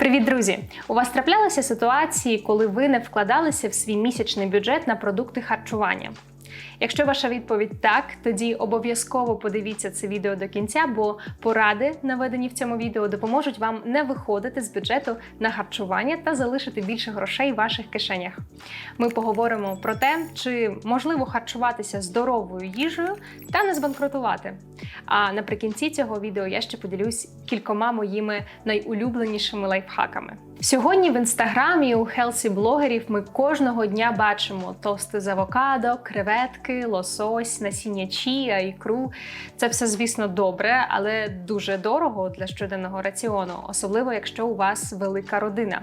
Привіт, друзі! У вас траплялися ситуації, коли ви не вкладалися в свій місячний бюджет на продукти харчування? Якщо ваша відповідь так, тоді обов'язково подивіться це відео до кінця, бо поради, наведені в цьому відео, допоможуть вам не виходити з бюджету на харчування та залишити більше грошей в ваших кишенях. Ми поговоримо про те, чи можливо харчуватися здоровою їжею та не збанкрутувати. А наприкінці цього відео я ще поділюсь кількома моїми найулюбленішими лайфхаками. Сьогодні в інстаграмі у хелсі блогерів ми кожного дня бачимо тости з авокадо, креветки, лосось, насіння чія, ікру. Це все, звісно, добре, але дуже дорого для щоденного раціону, особливо якщо у вас велика родина.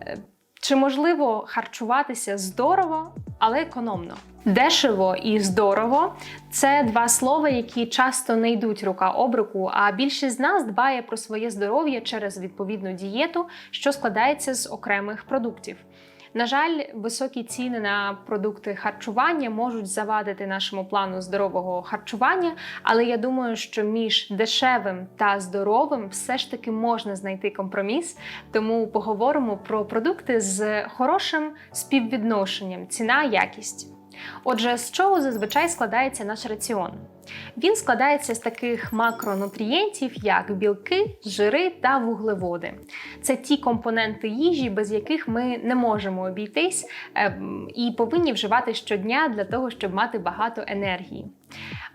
Е, Чи можливо харчуватися здорово, але економно? Дешево і здорово це два слова, які часто не йдуть рука об руку, а більшість з нас дбає про своє здоров'я через відповідну дієту, що складається з окремих продуктів. На жаль, високі ціни на продукти харчування можуть завадити нашому плану здорового харчування, але я думаю, що між дешевим та здоровим все ж таки можна знайти компроміс. Тому поговоримо про продукти з хорошим співвідношенням ціна-якість. Отже, з чого зазвичай складається наш раціон? Він складається з таких макронутрієнтів, як білки, жири та вуглеводи. Це ті компоненти їжі, без яких ми не можемо обійтись ем, і повинні вживати щодня для того, щоб мати багато енергії.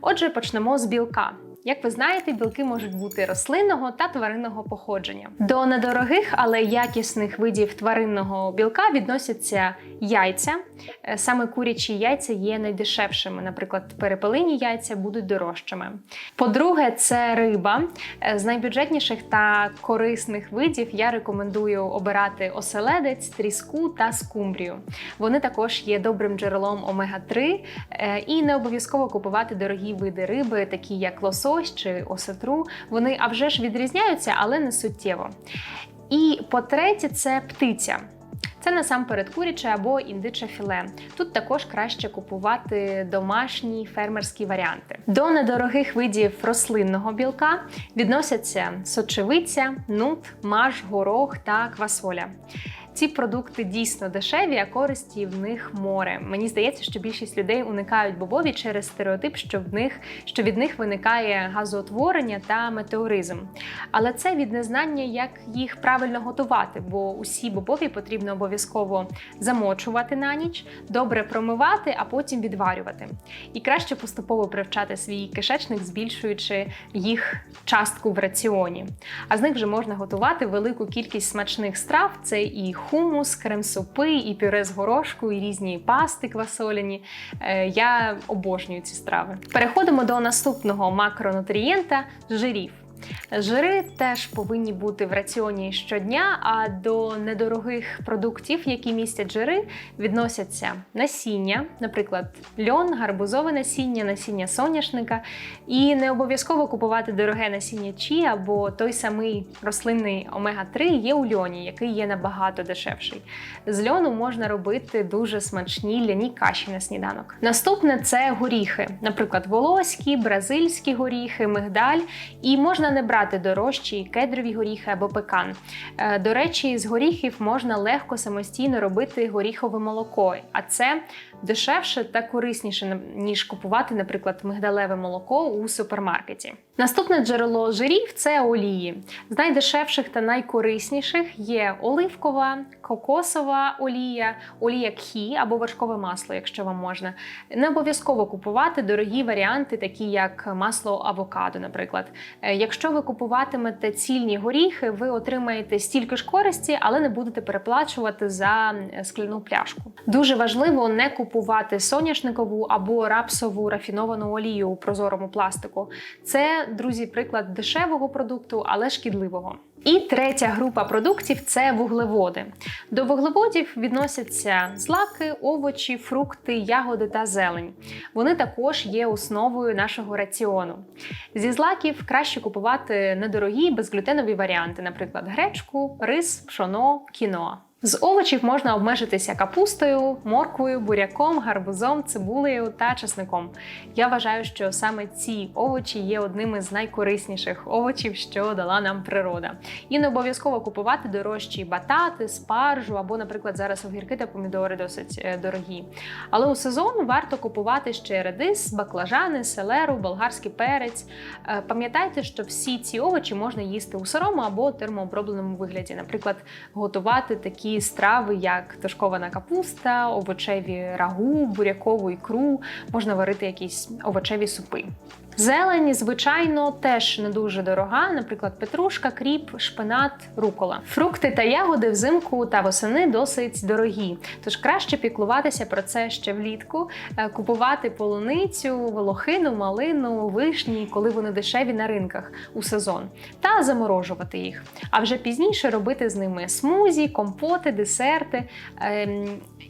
Отже, почнемо з білка. Як ви знаєте, білки можуть бути рослинного та тваринного походження. До недорогих, але якісних видів тваринного білка відносяться яйця. Е, Саме курячі яйця є найдешевшими. Наприклад, перепелині яйця будуть дорожчими. По-друге, це риба. Е, З найбюджетніших та корисних видів я рекомендую обирати оселедець, тріску та скумбрію. Вони також є добрим джерелом омега-3 е, і не обов'язково купувати дорогі види риби, такі як лосось чи осетру. Вони а вже ж відрізняються, але не суттєво. І по-третє, це птиця. Це насамперед куряче або індиче філе. Тут також краще купувати домашні фермерські варіанти. До недорогих видів рослинного білка відносяться сочевиця, нут, маж, горох та квасоля. Ці продукти дійсно дешеві, а користі в них море. Мені здається, що більшість людей уникають бобові через стереотип, що в них що від них виникає газоутворення та метеоризм. Але це від незнання, як їх правильно готувати, бо усі бобові потрібно обов'язково замочувати на ніч, добре промивати, а потім відварювати. І краще поступово привчати свій кишечник, збільшуючи їх частку в раціоні. А з них вже можна готувати велику кількість смачних страв: це і хумус, крем-супи, і пюре з горошку, і різні пасти квасоляні. Е, Я обожнюю ці страви. Переходимо до наступного макронутрієнта жирів. Жири теж повинні бути в раціоні щодня, а до недорогих продуктів, які містять жири, відносяться насіння, наприклад, льон, гарбузове насіння, насіння соняшника. І не обов'язково купувати дороге насіння чі або той самий рослинний омега-3 є у льоні, який є набагато дешевший. З льону можна робити дуже смачні ляні каші на сніданок. Наступне це горіхи, наприклад, волоські, бразильські горіхи, мигдаль. І можна не брати дорожчі кедрові горіхи або пекан. Е, До речі, з горіхів можна легко самостійно робити горіхове молоко, а це дешевше та корисніше ніж купувати, наприклад, мигдалеве молоко у супермаркеті. Наступне джерело жирів це олії. З найдешевших та найкорисніших є оливкова, кокосова олія, олія кхі або вершкове масло, якщо вам можна. Не обов'язково купувати дорогі варіанти, такі як масло авокадо, наприклад. Е, Якщо ви купуватимете цільні горіхи, ви отримаєте стільки ж користі, але не будете переплачувати за е, скляну пляшку. Дуже важливо не купувати соняшникову або рапсову рафіновану олію у прозорому пластику. Це, друзі, приклад дешевого продукту, але шкідливого. І третя група продуктів це вуглеводи. До вуглеводів відносяться злаки, овочі, фрукти, ягоди та зелень. Вони також є основою нашого раціону. Зі злаків краще купувати недорогі безглютенові варіанти, наприклад, гречку, рис, пшоно, кіноа. З овочів можна обмежитися капустою, морквою, буряком, гарбузом, цибулею та чесником. Я вважаю, що саме ці овочі є одними з найкорисніших овочів, що дала нам природа. І не обов'язково купувати дорожчі батати, спаржу або, наприклад, зараз огірки та помідори досить е, дорогі. Але у сезон варто купувати ще редис, баклажани, селеру, болгарський перець. Е, Пам'ятайте, що всі ці овочі можна їсти у сирому або термообробленому вигляді, наприклад, готувати такі страви, як тушкована капуста, овочеві рагу, бурякову ікру, можна варити якісь овочеві супи. Зелень, звичайно, теж не дуже дорога, наприклад, петрушка, кріп, шпинат, рукола. Фрукти та ягоди взимку та восени досить дорогі, тож краще піклуватися про це ще влітку, е, купувати полуницю, волохину, малину, вишні, коли вони дешеві на ринках у сезон, та заморожувати їх. А вже пізніше робити з ними смузі, компоти, десерти. Ем,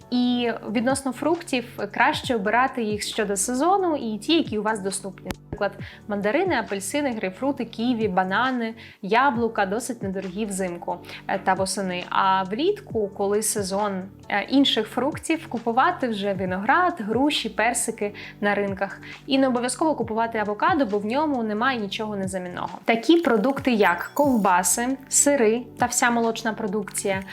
І відносно фруктів краще обирати їх щодо сезону і ті, які у вас доступні. Наприклад, мандарини, апельсини, грейпфрути, ківі, банани, яблука досить недорогі взимку е, та восени. А влітку, коли сезон е, інших фруктів, купувати вже виноград, груші, персики на ринках. І не обов'язково купувати авокадо, бо в ньому немає нічого незамінного. Такі продукти, як ковбаси, сири та вся молочна продукція,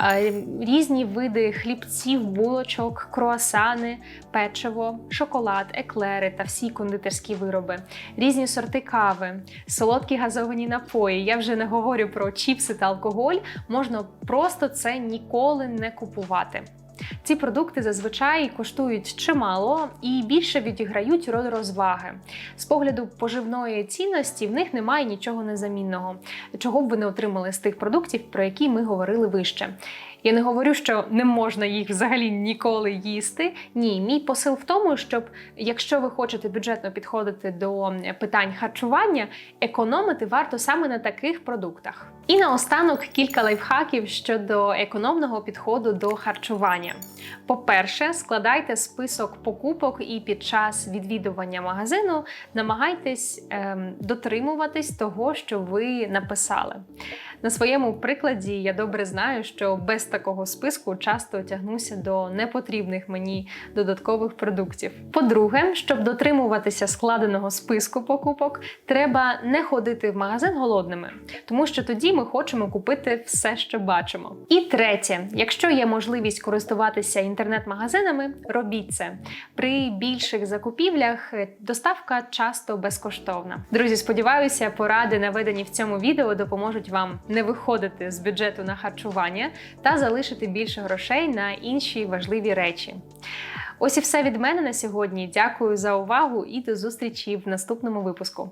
е, різні види хлібців, булочок, круасани, печиво, шоколад, еклери та всі кондитерські вироби, різні сорти кави, солодкі газовані напої. Я вже не говорю про чіпси та алкоголь. Можна просто це ніколи не купувати. Ці продукти зазвичай коштують чимало і більше відіграють роль розваги. З погляду поживної цінності в них немає нічого незамінного, чого б ви не отримали з тих продуктів, про які ми говорили вище. Я не говорю, що не можна їх взагалі ніколи їсти. Ні, мій посил в тому, щоб якщо ви хочете бюджетно підходити до питань харчування, економити варто саме на таких продуктах. І наостанок кілька лайфхаків щодо економного підходу до харчування. По-перше, складайте список покупок і під час відвідування магазину намагайтесь ем, дотримуватись того, що ви написали. На своєму прикладі я добре знаю, що без такого списку часто тягнуся до непотрібних мені додаткових продуктів. По-друге, щоб дотримуватися складеного списку покупок, треба не ходити в магазин голодними, тому що тоді ми хочемо купити все, що бачимо. І третє, якщо є можливість користуватися інтернет-магазинами, робіть це. При більших закупівлях доставка часто безкоштовна. Друзі, сподіваюся, поради наведені в цьому відео допоможуть вам не виходити з бюджету на харчування та залишити більше грошей на інші важливі речі. Ось і все від мене на сьогодні. Дякую за увагу і до зустрічі в наступному випуску.